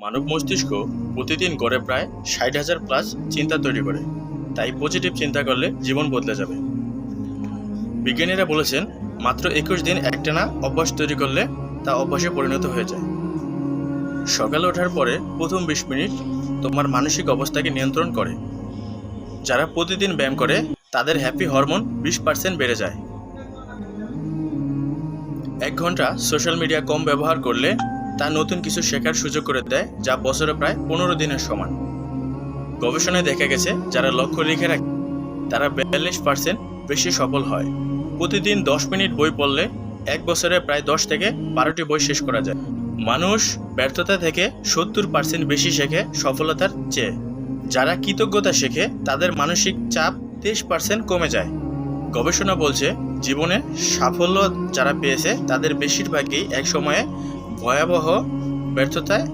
মানব মস্তিষ্ক প্রতিদিন গড়ে প্রায় ষাট হাজার প্লাস চিন্তা তৈরি করে। তাই পজিটিভ চিন্তা করলে জীবন বদলে যাবে। বিজ্ঞানীরা বলেছেন, মাত্র একুশ দিন একটানা অভ্যাস তৈরি করলে তা অভ্যাসে পরিণত হয়ে যায়। সকালে ওঠার পরে প্রথম বিশ মিনিট তোমার মানসিক অবস্থাকে নিয়ন্ত্রণ করে। যারা প্রতিদিন ব্যায়াম করে, তাদের হ্যাপি হরমোন বিশ পার্সেন্ট বেড়ে যায়। এক ঘণ্টা সোশ্যাল মিডিয়া কম ব্যবহার করলে তা নতুন কিছু শেখার সুযোগ করে দেয়, যা বছরে প্রায় পনেরো দিনের সমান। গবেষণায় দেখা গেছে, যারা লক্ষ্য লিখে রাখে, তারা বিয়াল্লিশ পার্সেন্ট বেশি সফল হয়। প্রতিদিন দশ মিনিট বই পড়লে এক বছরে প্রায় দশ থেকে বারোটি বই শেষ করা যায়। মানুষ ব্যর্থতা থেকে সত্তর পার্সেন্ট বেশি শেখে সফলতার চেয়ে। যারা কৃতজ্ঞতা শেখে, তাদের মানসিক চাপ তেইশ পার্সেন্ট কমে যায়। গবেষণা বলছে, জীবনে সাফল্য যারা পেয়েছে, তাদের বেশিরভাগই এক সময়ে ভয়াবহ ব্যর্থতায়